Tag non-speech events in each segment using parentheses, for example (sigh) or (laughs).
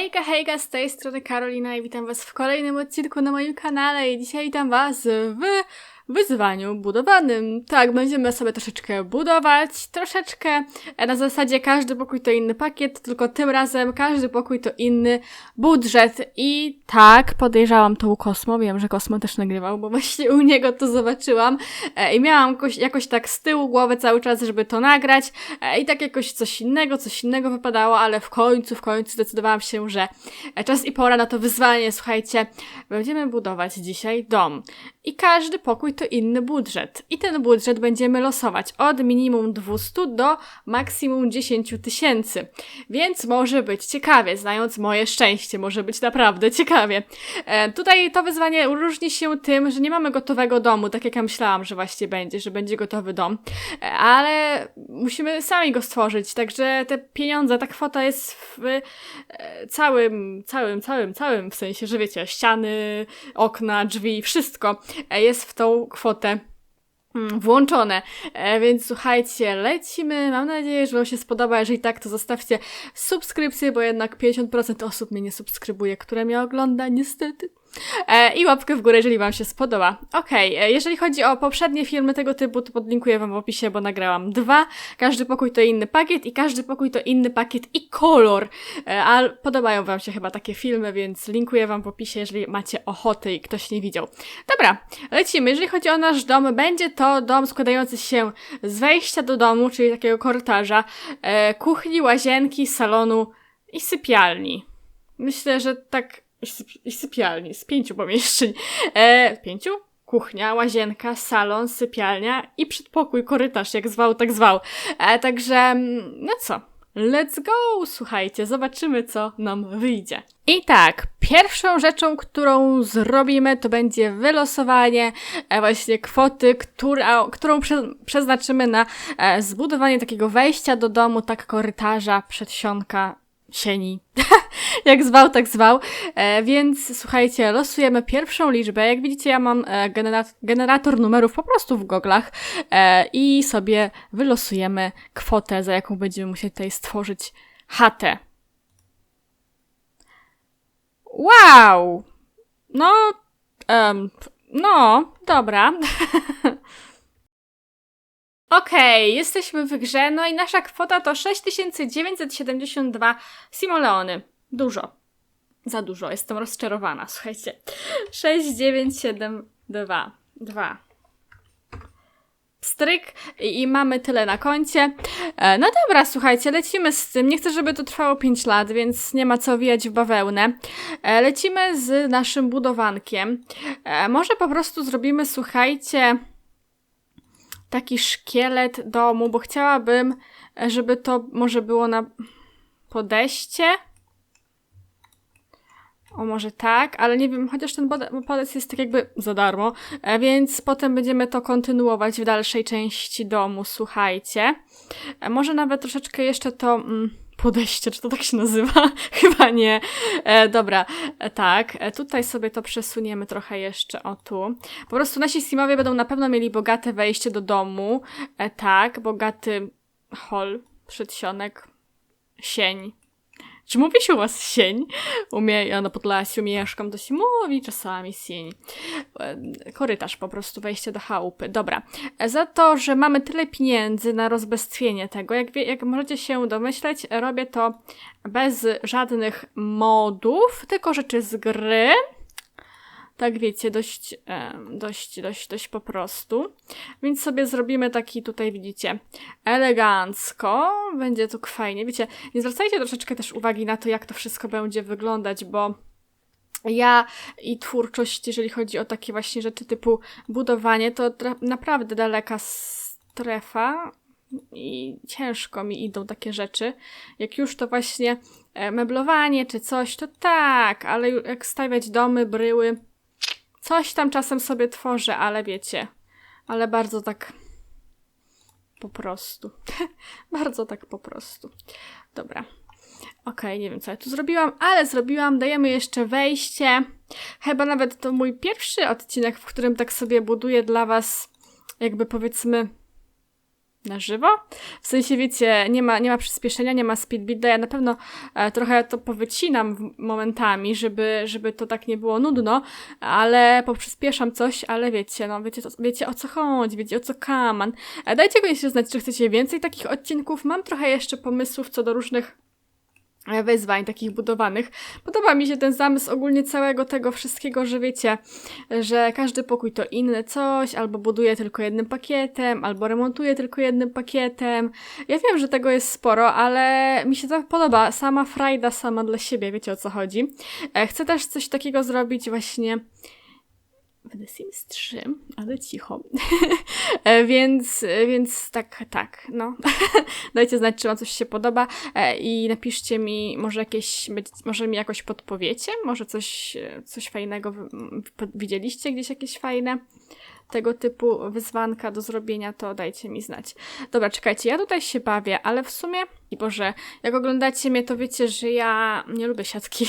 Hejka, hejka, z tej strony Karolina i witam was w kolejnym odcinku na moim kanale i dzisiaj witam was w wyzwaniu budowanym. Tak, będziemy sobie troszeczkę budować, troszeczkę. E, na zasadzie każdy pokój to inny pakiet, tylko tym razem każdy pokój to inny budżet. I tak, podejrzałam to u Kosmo, wiem, że Kosmo też nagrywał, bo właśnie u niego to zobaczyłam. E, i miałam jakoś, jakoś tak z tyłu głowy cały czas, żeby to nagrać. E, i tak jakoś coś innego, coś innego wypadało, ale w końcu, w końcu zdecydowałam się, że czas i pora na to wyzwanie. Słuchajcie, będziemy budować dzisiaj dom. I każdy pokój to inny budżet. I ten budżet będziemy losować od minimum 200 do maksimum 10 tysięcy. Więc może być ciekawie, znając moje szczęście, może być naprawdę ciekawie. E, tutaj to wyzwanie różni się tym, że nie mamy gotowego domu, tak jak ja myślałam, że właśnie będzie, że będzie gotowy dom, e, ale musimy sami go stworzyć, także te pieniądze, ta kwota jest w e, całym, całym, całym, całym, w sensie, że wiecie, ściany, okna, drzwi, wszystko e, jest w tą kwotę mm, włączone. E, więc słuchajcie, lecimy. Mam nadzieję, że Wam się spodoba. Jeżeli tak, to zostawcie subskrypcję, bo jednak 50% osób mnie nie subskrybuje, które mnie ogląda, niestety. E, I łapkę w górę, jeżeli Wam się spodoba. Okej, e, jeżeli chodzi o poprzednie filmy tego typu, to podlinkuję Wam w opisie, bo nagrałam dwa. Każdy pokój to inny pakiet i każdy pokój to inny pakiet i kolor. E, a podobają Wam się chyba takie filmy, więc linkuję Wam w opisie, jeżeli macie ochotę i ktoś nie widział. Dobra, lecimy. Jeżeli chodzi o nasz dom, będzie to dom składający się z wejścia do domu, czyli takiego korytarza, kuchni, łazienki, salonu i sypialni. Myślę, że tak i, syp i sypialni, z pięciu pomieszczeń. E, pięciu? Kuchnia, łazienka, salon, sypialnia i przedpokój, korytarz, jak zwał, tak zwał. E, także, mm, no co? Let's go! Słuchajcie, zobaczymy, co nam wyjdzie. I tak, pierwszą rzeczą, którą zrobimy, to będzie wylosowanie e, właśnie kwoty, która, którą prze, przeznaczymy na e, zbudowanie takiego wejścia do domu, tak korytarza, przedsionka, sieni. (laughs) Jak zwał, tak zwał. E, więc słuchajcie, losujemy pierwszą liczbę. Jak widzicie, ja mam e, genera- generator numerów po prostu w goglach e, i sobie wylosujemy kwotę, za jaką będziemy musieli tutaj stworzyć chatę. Wow! No, em, no, dobra. (laughs) Okej, jesteśmy w grze, no i nasza kwota to 6972 simoleony. Dużo. Za dużo, jestem rozczarowana, słuchajcie. 6972. 2. Stryk i, i mamy tyle na koncie. E, no dobra, słuchajcie, lecimy z tym. Nie chcę, żeby to trwało 5 lat, więc nie ma co wijać w bawełnę. E, lecimy z naszym budowankiem. E, może po prostu zrobimy, słuchajcie taki szkielet domu, bo chciałabym, żeby to może było na podejście. O, może tak, ale nie wiem, chociaż ten podest jest tak jakby za darmo, e, więc potem będziemy to kontynuować w dalszej części domu, słuchajcie. E, może nawet troszeczkę jeszcze to... Mm, podejście, czy to tak się nazywa? (laughs) Chyba nie. E, dobra, e, tak. E, tutaj sobie to przesuniemy trochę jeszcze, o tu. Po prostu nasi simowie będą na pewno mieli bogate wejście do domu. E, tak, bogaty hol, przedsionek, sień. Czy mówi się u was sień? Umie, ja na Podlasiu mieszkam, to się mówi czasami sień. E, korytarz po prostu, wejście do chałupy. Dobra. E, za to, że mamy tyle pieniędzy na rozbestwienie tego, jak, wie, jak możecie się domyśleć, robię to bez żadnych modów, tylko rzeczy z gry tak wiecie, dość, dość, dość, dość po prostu. Więc sobie zrobimy taki tutaj, widzicie, elegancko. Będzie tu fajnie. Wiecie, nie zwracajcie troszeczkę też uwagi na to, jak to wszystko będzie wyglądać, bo ja i twórczość, jeżeli chodzi o takie właśnie rzeczy typu budowanie, to naprawdę daleka strefa i ciężko mi idą takie rzeczy. Jak już to właśnie e, meblowanie czy coś, to tak, ale jak stawiać domy, bryły, Coś tam czasem sobie tworzę, ale wiecie, ale bardzo tak po prostu. (laughs) bardzo tak po prostu. Dobra. Okay, nie wiem co ja tu zrobiłam, ale zrobiłam. Dajemy jeszcze wejście. Chyba nawet to mój pierwszy odcinek, w którym tak sobie buduję dla Was, jakby powiedzmy, na żywo. W sensie, wiecie, nie ma, nie ma przyspieszenia, nie ma speedbita. Ja na pewno e, trochę to powycinam momentami, żeby, żeby to tak nie było nudno, ale poprzyspieszam coś, ale wiecie, no wiecie, to, wiecie o co chodzi, wiecie o co kaman. E, dajcie koniecznie znać, czy chcecie więcej takich odcinków. Mam trochę jeszcze pomysłów co do różnych wyzwań takich budowanych. Podoba mi się ten zamysł ogólnie całego tego wszystkiego, że wiecie, że każdy pokój to inne coś, albo buduje tylko jednym pakietem, albo remontuje tylko jednym pakietem. Ja wiem, że tego jest sporo, ale mi się to podoba. Sama frajda sama dla siebie, wiecie o co chodzi. E, Chcę też coś takiego zrobić właśnie w The Sims 3, ale cicho. (laughs) E, więc, e, więc tak, tak, no. (laughs) Dajcie znać, czy wam coś się podoba e, i napiszcie mi, może jakieś, może mi jakoś podpowiecie, może coś, coś fajnego widzieliście gdzieś jakieś fajne tego typu wyzwanka do zrobienia, to dajcie mi znać. Dobra, czekajcie, ja tutaj się bawię, ale w sumie, i Boże, jak oglądacie mnie, to wiecie, że ja nie lubię siatki.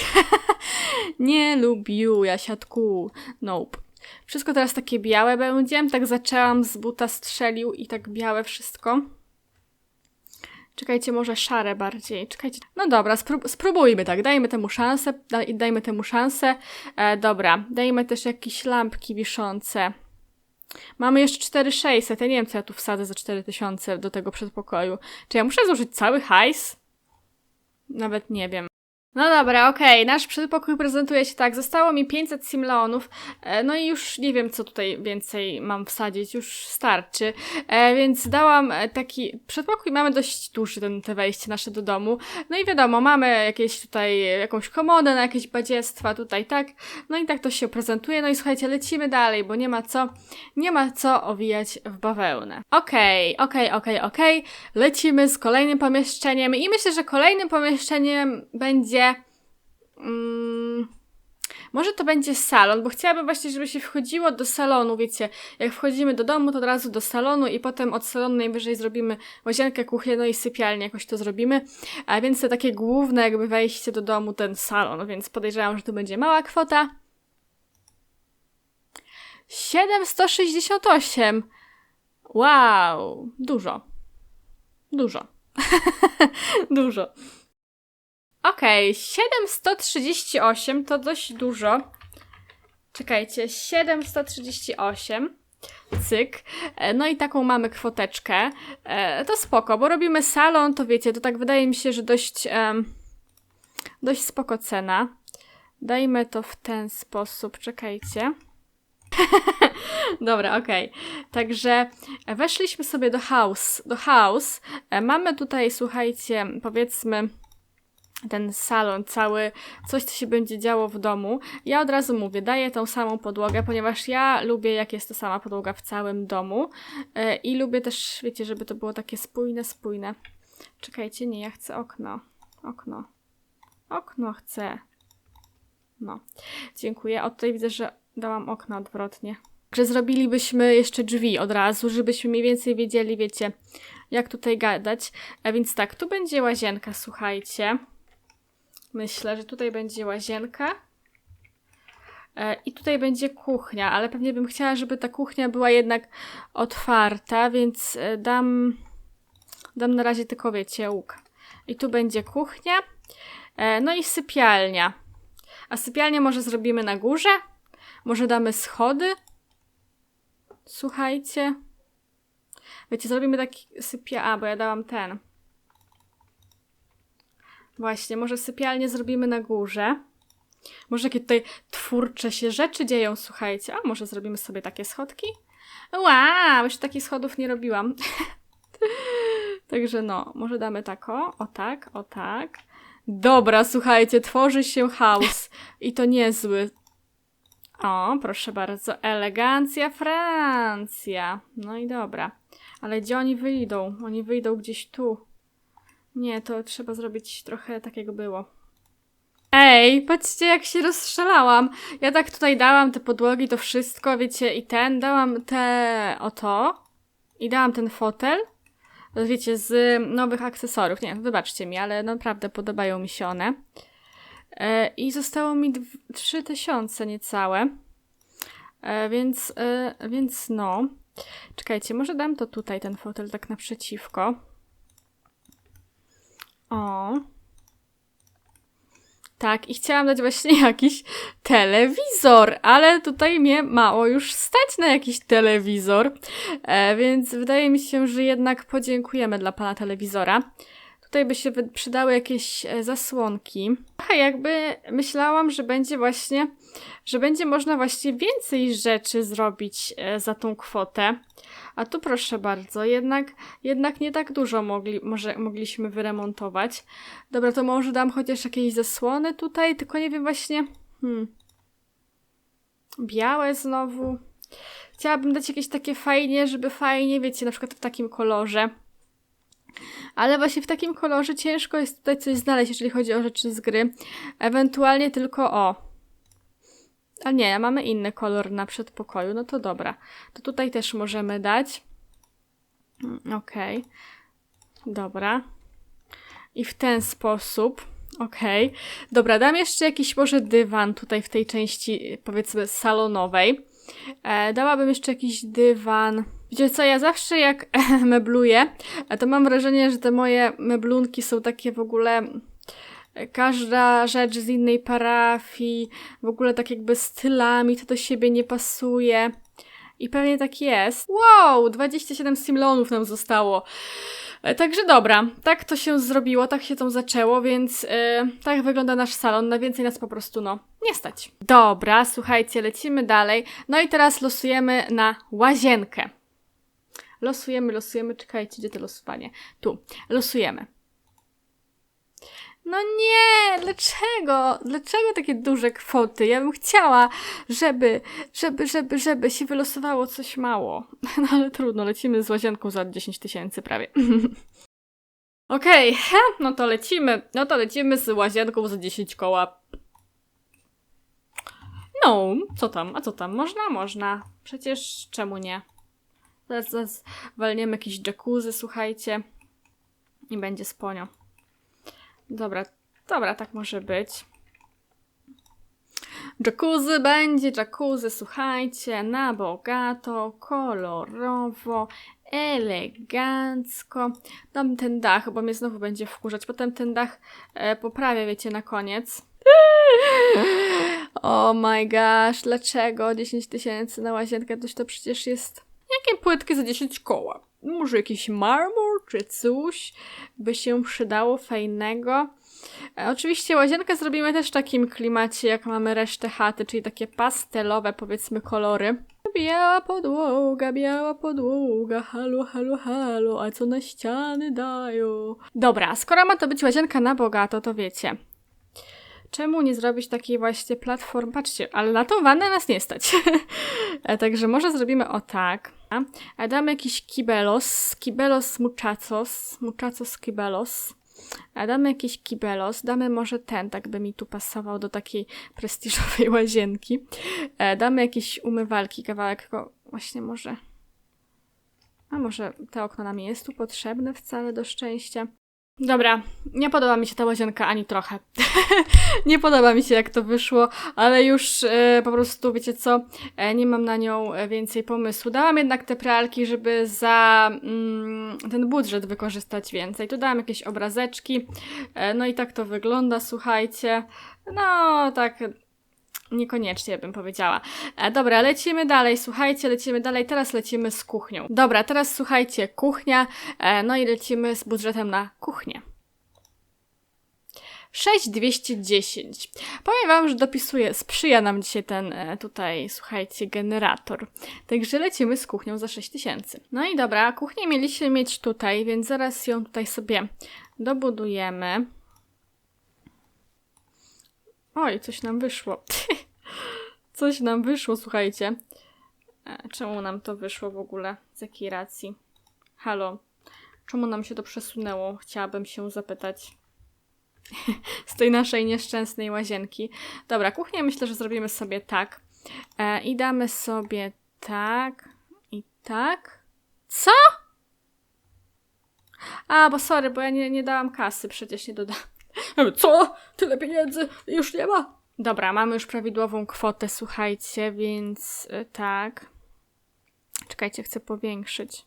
(laughs) nie lubię ja siatku. Nope. Wszystko teraz takie białe będzie. Tak zaczęłam z buta strzelił i tak białe wszystko. Czekajcie, może szare bardziej. Czekajcie. No dobra, sprób- spróbujmy tak. Dajmy temu szansę. Daj- dajmy temu szansę. E, dobra, dajmy też jakieś lampki wiszące. Mamy jeszcze 4600. Ja nie wiem, co ja tu wsadzę za 4000 do tego przedpokoju. Czy ja muszę zużyć cały hajs? Nawet nie wiem. No dobra, okej, nasz przedpokój prezentuje się tak. Zostało mi 500 simleonów, e, no i już nie wiem, co tutaj więcej mam wsadzić, już starczy. E, więc dałam e, taki przedpokój, mamy dość duży ten, te wejście nasze do domu. No i wiadomo, mamy jakieś tutaj, jakąś komodę na jakieś badziestwa tutaj, tak? No i tak to się prezentuje. No i słuchajcie, lecimy dalej, bo nie ma co, nie ma co owijać w bawełnę. Okej, okej, okej, okej. Lecimy z kolejnym pomieszczeniem i myślę, że kolejnym pomieszczeniem będzie Mm, może to będzie salon, bo chciałabym właśnie, żeby się wchodziło do salonu, wiecie, jak wchodzimy do domu, to od razu do salonu i potem od salonu najwyżej zrobimy łazienkę, kuchnię, no i sypialnię, jakoś to zrobimy. A więc to takie główne jakby wejście do domu, ten salon, więc podejrzewam, że to będzie mała kwota. 768! Wow! Dużo. Dużo. (laughs) Dużo. Okej, 738 to dość dużo. Czekajcie, 738. Cyk. E, No i taką mamy kwoteczkę. E, To spoko, bo robimy salon, to wiecie, to tak wydaje mi się, że dość, dość spoko cena. Dajmy to w ten sposób, czekajcie. (laughs) Dobra, okej. Także weszliśmy sobie do house. Do house. E, Mamy tutaj, słuchajcie, powiedzmy ten salon cały, coś, co się będzie działo w domu. Ja od razu mówię, daję tą samą podłogę, ponieważ ja lubię, jak jest ta sama podłoga w całym domu e, i lubię też, wiecie, żeby to było takie spójne, spójne. Czekajcie, nie, ja chcę okno. Okno. Okno chcę. No. Dziękuję. O, tutaj widzę, że dałam okno odwrotnie. Że zrobilibyśmy jeszcze drzwi od razu, żebyśmy mniej więcej wiedzieli, wiecie, jak tutaj gadać. A więc tak, tu będzie łazienka, słuchajcie. Myślę, że tutaj będzie łazienka. E, I tutaj będzie kuchnia, ale pewnie bym chciała, żeby ta kuchnia była jednak otwarta, więc e, dam, dam na razie tylko, wiecie, łuk. I tu będzie kuchnia, e, no i sypialnia. A sypialnię może zrobimy na górze? Może damy schody? Słuchajcie. Wiecie, zrobimy taki sypia... A, bo ja dałam ten. Właśnie, może sypialnię zrobimy na górze. Może jakie tutaj twórcze się rzeczy dzieją, słuchajcie. A może zrobimy sobie takie schodki? Wow, jeszcze takich schodów nie robiłam. (laughs) Także no, może damy tako, o tak, o tak. Dobra, słuchajcie, tworzy się chaos. I to niezły. O, proszę bardzo, elegancja Francja. No i dobra. Ale gdzie oni wyjdą? Oni wyjdą gdzieś tu. Nie, to trzeba zrobić trochę tak, jak było. Ej, patrzcie, jak się rozstrzelałam. Ja tak tutaj dałam te podłogi, to wszystko, wiecie, i ten, dałam te oto. I dałam ten fotel. Wiecie, z nowych akcesoriów. Nie, wybaczcie mi, ale naprawdę podobają mi się one. E, I zostało mi dw- 3000 niecałe. E, więc, e, więc no. Czekajcie, może dam to tutaj, ten fotel tak naprzeciwko. O. Tak, i chciałam dać właśnie (laughs) jakiś telewizor, ale tutaj mnie mało już stać na jakiś telewizor, e, więc wydaje mi się, że jednak podziękujemy dla pana telewizora. Tutaj by się przydały jakieś e, zasłonki. Trochę jakby myślałam, że będzie właśnie, że będzie można właśnie więcej rzeczy zrobić e, za tą kwotę. A tu proszę bardzo, jednak, jednak nie tak dużo mogli, może, mogliśmy wyremontować. Dobra, to może dam chociaż jakieś zasłony tutaj, tylko nie wiem właśnie. Hmm. Białe znowu. Chciałabym dać jakieś takie fajnie, żeby fajnie, wiecie, na przykład w takim kolorze. Ale właśnie w takim kolorze ciężko jest tutaj coś znaleźć, jeżeli chodzi o rzeczy z gry. Ewentualnie tylko o. A nie, mamy inny kolor na przedpokoju, no to dobra. To tutaj też możemy dać. Mm, Okej. Dobra. I w ten sposób. Okej. Dobra, dam jeszcze jakiś może dywan tutaj w tej części, powiedzmy, salonowej. E, dałabym jeszcze jakiś dywan. Wiecie co, ja zawsze jak (laughs) mebluję, to mam wrażenie, że te moje meblunki są takie w ogóle. Każda rzecz z innej parafii, w ogóle tak jakby stylami, to do siebie nie pasuje. I pewnie tak jest. Wow, 27 simlonów nam zostało. E, Także dobra, tak to się zrobiło, tak się to zaczęło, więc e, tak wygląda nasz salon. Na więcej nas po prostu, no, nie stać. Dobra, słuchajcie, lecimy dalej. No i teraz losujemy na łazienkę. Losujemy, losujemy, czekajcie, gdzie to losowanie? Tu, losujemy. No nie, dlaczego? Dlaczego takie duże kwoty? Ja bym chciała, żeby, żeby, żeby, żeby się wylosowało coś mało. (laughs) No ale trudno, lecimy z łazienką za 10 tysięcy prawie. (laughs) Okej, he, no to lecimy. No to lecimy z łazienką za 10 koła. No, co tam? A co tam? Można? Można. Przecież czemu nie? Zaraz, zaraz walniemy jakiś jacuzzi, słuchajcie. I będzie sponio. Dobra, dobra, tak może być. Jacuzzi będzie, jacuzzi, słuchajcie, na bogato, kolorowo, elegancko. Dam ten dach, bo mnie znowu będzie wkurzać. Potem ten dach e, poprawię, wiecie, na koniec. (laughs) Oh my gosh, dlaczego 10 tysięcy na łazienkę? To przecież jest... Jakie płytki za 10 koła? Może jakiś marmur czy coś by się przydało fajnego? E, Oczywiście łazienkę zrobimy też w takim klimacie, jak mamy resztę chaty, czyli takie pastelowe, powiedzmy, kolory. Biała podłoga, biała podłoga, halo, halo, halo, a co na ściany dają? Dobra, skoro ma to być łazienka na bogato, to wiecie. Czemu nie zrobić takiej właśnie platformy? Patrzcie, ale na tą wannę nas nie stać. (laughs) E, Także może zrobimy o tak. A damy jakiś kibelos, kibelos muchachos, muchachos kibelos. A damy jakiś kibelos, damy może ten, tak by mi tu pasował do takiej prestiżowej (laughs) łazienki. E, damy jakieś umywalki, kawałek go właśnie może... A może te okno nam jest tu potrzebne wcale do szczęścia. Dobra, nie podoba mi się ta łazienka ani trochę. (laughs) nie podoba mi się jak to wyszło, ale już e, po prostu, wiecie co, e, nie mam na nią e, więcej pomysłu. Dałam jednak te pralki, żeby za mm, ten budżet wykorzystać więcej. Tu dałam jakieś obrazeczki, e, no i tak to wygląda, słuchajcie. No, tak Niekoniecznie bym powiedziała. E, dobra, lecimy dalej, słuchajcie, lecimy dalej. Teraz lecimy z kuchnią. Dobra, teraz słuchajcie, kuchnia. E, no i lecimy z budżetem na kuchnię. 6210. Powiem Wam, że dopisuję, sprzyja nam dzisiaj ten e, tutaj, słuchajcie, generator. Także lecimy z kuchnią za 6000. No i dobra, kuchnię mieliśmy mieć tutaj, więc zaraz ją tutaj sobie dobudujemy. Oj, coś nam wyszło. (laughs) coś nam wyszło, słuchajcie. E, Czemu nam to wyszło w ogóle? Z jakiej racji? Halo, czemu nam się to przesunęło? Chciałabym się zapytać. (laughs) Z tej naszej nieszczęsnej łazienki. Dobra, kuchnię myślę, że zrobimy sobie tak. E, I damy sobie tak i tak. Co? A, bo sorry, bo ja nie, nie dałam kasy, przecież nie dodałam. Co? Tyle pieniędzy już nie ma? Dobra, mamy już prawidłową kwotę, słuchajcie, więc y, tak. czekajcie, chcę powiększyć.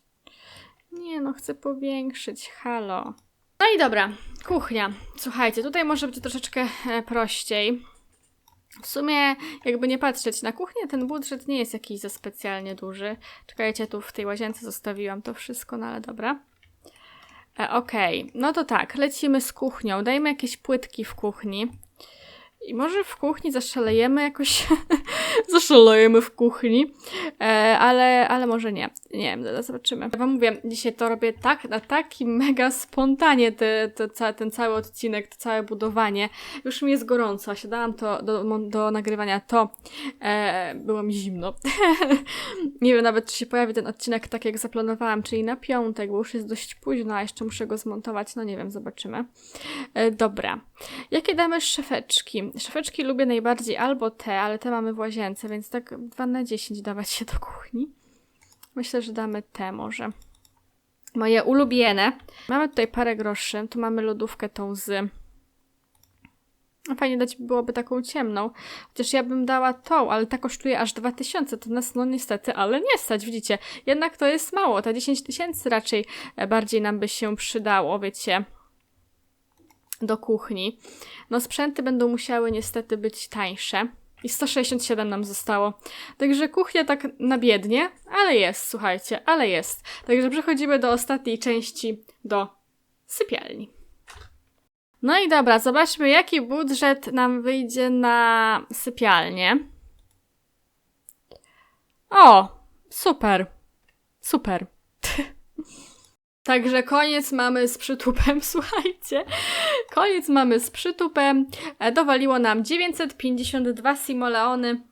Nie no, chcę powiększyć, halo. No i dobra, kuchnia. Słuchajcie, tutaj może być troszeczkę e, prościej. W sumie, jakby nie patrzeć na kuchnię, ten budżet nie jest jakiś za specjalnie duży. Czekajcie, tu w tej łazience zostawiłam to wszystko, no ale dobra. E, Okej, no to tak, lecimy z kuchnią. Dajmy jakieś płytki w kuchni. I może w kuchni zaszalejemy jakoś. (laughs) zaszalejemy w kuchni. E, ale, ale może nie. Nie wiem, zobaczymy. Ja wam mówię, dzisiaj to robię tak, na takim mega spontanie te, te, ten cały odcinek, to całe budowanie. Już mi jest gorąco. Siadałam to do, do nagrywania, to e, było mi zimno. (laughs) nie wiem nawet, czy się pojawi ten odcinek tak, jak zaplanowałam, czyli na piątek, bo już jest dość późno, a jeszcze muszę go zmontować. No nie wiem, zobaczymy. E, dobra. Jakie damy szafeczki? Szafeczki lubię najbardziej albo te, ale te mamy w łazience, więc tak 2 na 10 dawać się do kuchni. Myślę, że damy te może. Moje ulubione. Mamy tutaj parę groszy. Tu mamy lodówkę tą z... No Fajnie dać byłoby taką ciemną. Chociaż ja bym dała tą, ale ta kosztuje aż 2000. To nas no niestety, ale nie stać, widzicie. Jednak to jest mało. Ta 10 tysięcy raczej e, bardziej nam by się przydało, wiecie do kuchni. No sprzęty będą musiały niestety być tańsze. I 167 nam zostało. Także kuchnia tak na biednie, ale jest, słuchajcie, ale jest. Także przechodzimy do ostatniej części, do sypialni. No i dobra, zobaczmy jaki budżet nam wyjdzie na sypialnię. O, super. Super. Także koniec mamy z przytupem, (laughs) słuchajcie. Koniec mamy z przytupem. E, Dowaliło nam 952 simoleony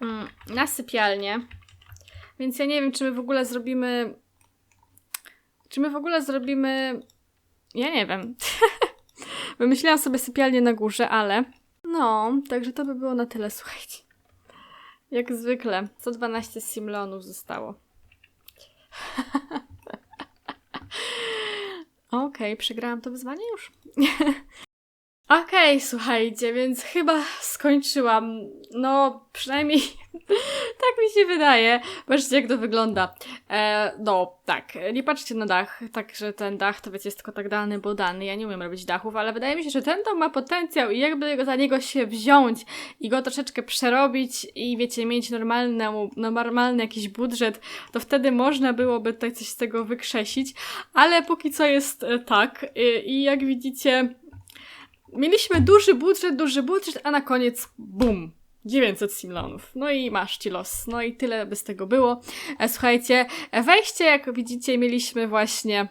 mm, na sypialnię. Więc ja nie wiem, czy my w ogóle zrobimy. Czy my w ogóle zrobimy. Ja nie wiem. (laughs) Wymyśliłam sobie sypialnię na górze, ale. No, także to by było na tyle, słuchajcie. Jak zwykle, 112 simleonów zostało. (laughs) Okej, przegrałam to wyzwanie już. (laughs) Okej, słuchajcie, więc chyba skończyłam. No, przynajmniej (laughs) tak mi się wydaje. Patrzcie, jak to wygląda. E, no, tak, nie patrzcie na dach, tak, że ten dach to wiecie, jest tylko tak dany, bo dany. Ja nie umiem robić dachów, ale wydaje mi się, że ten dom ma potencjał i jakby za niego się wziąć i go troszeczkę przerobić i wiecie, mieć normalny, no, normalny jakiś budżet, to wtedy można byłoby tutaj coś z tego wykrzesić, ale póki co jest e, tak i, i jak widzicie, mieliśmy duży budżet, duży budżet, a na koniec bum. 900 simlonów. No i masz ci los. No i tyle by z tego było. E, Słuchajcie, e, wejście, jak widzicie, mieliśmy właśnie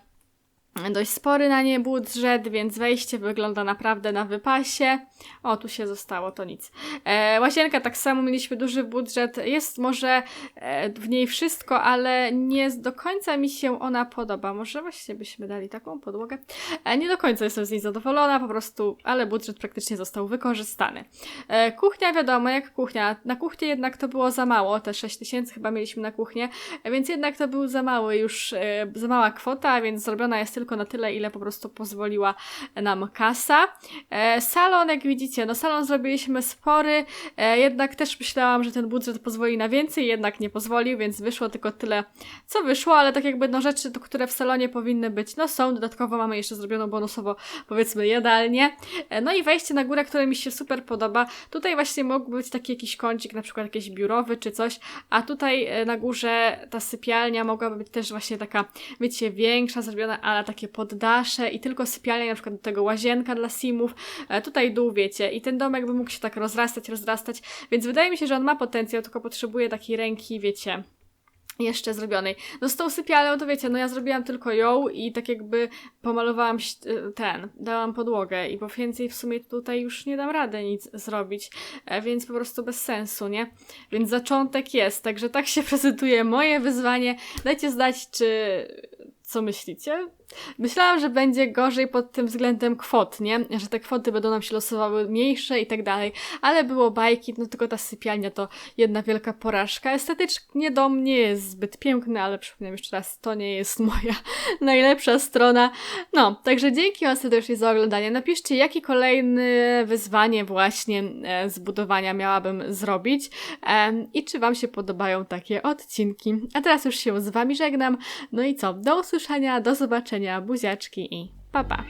dość spory na nie budżet, więc wejście wygląda naprawdę na wypasie. O, tu się zostało, to nic. E, łazienka tak samo, mieliśmy duży budżet. Jest może e, w niej wszystko, ale nie do końca mi się ona podoba. Może właśnie byśmy dali taką podłogę. E, nie do końca jestem z niej zadowolona, po prostu, ale budżet praktycznie został wykorzystany. E, kuchnia, wiadomo, jak kuchnia. Na kuchnię jednak to było za mało, te 6 tysięcy chyba mieliśmy na kuchnię, więc jednak to był za mały już, e, za mała kwota, więc zrobiona jest tylko na tyle, ile po prostu pozwoliła nam kasa. E, salon, jak widzicie, no salon zrobiliśmy spory, e, jednak też myślałam, że ten budżet pozwoli na więcej, jednak nie pozwolił, więc wyszło tylko tyle, co wyszło, ale tak jakby no rzeczy, które w salonie powinny być, no są, dodatkowo mamy jeszcze zrobioną bonusowo, powiedzmy, jadalnię. E, no i wejście na górę, które mi się super podoba. Tutaj właśnie mógł być taki jakiś kącik, na przykład jakiś biurowy czy coś, a tutaj na górze ta sypialnia mogłaby być też właśnie taka, wiecie, większa, zrobiona, ale takie poddasze i tylko sypialnia, na przykład do tego łazienka dla simów, e, tutaj dół, wiecie, i ten domek by mógł się tak rozrastać, rozrastać, więc wydaje mi się, że on ma potencjał, tylko potrzebuje takiej ręki, wiecie, jeszcze zrobionej. No z tą sypialnią to wiecie, no ja zrobiłam tylko ją i tak jakby pomalowałam y, ten, dałam podłogę i bo więcej w sumie tutaj już nie dam rady nic zrobić, e, więc po prostu bez sensu, nie? Więc zaczątek jest, także tak się (laughs) prezentuje moje wyzwanie. Dajcie znać, czy co myślicie myślałam, że będzie gorzej pod tym względem kwot, nie? Że te kwoty będą nam się losowały mniejsze i tak dalej, ale było bajki, no tylko ta sypialnia to jedna wielka porażka. Estetycznie dom nie jest zbyt piękny, ale przypominam jeszcze raz, to nie jest (laughs) moja najlepsza strona. No, także dzięki Wam serdecznie za oglądanie. Napiszcie, jakie kolejne wyzwanie właśnie e, z budowania miałabym zrobić em, i czy Wam się podobają takie odcinki. A teraz już się z Wami żegnam. No i co? Do usłyszenia, do zobaczenia, buziaczki i pa pa!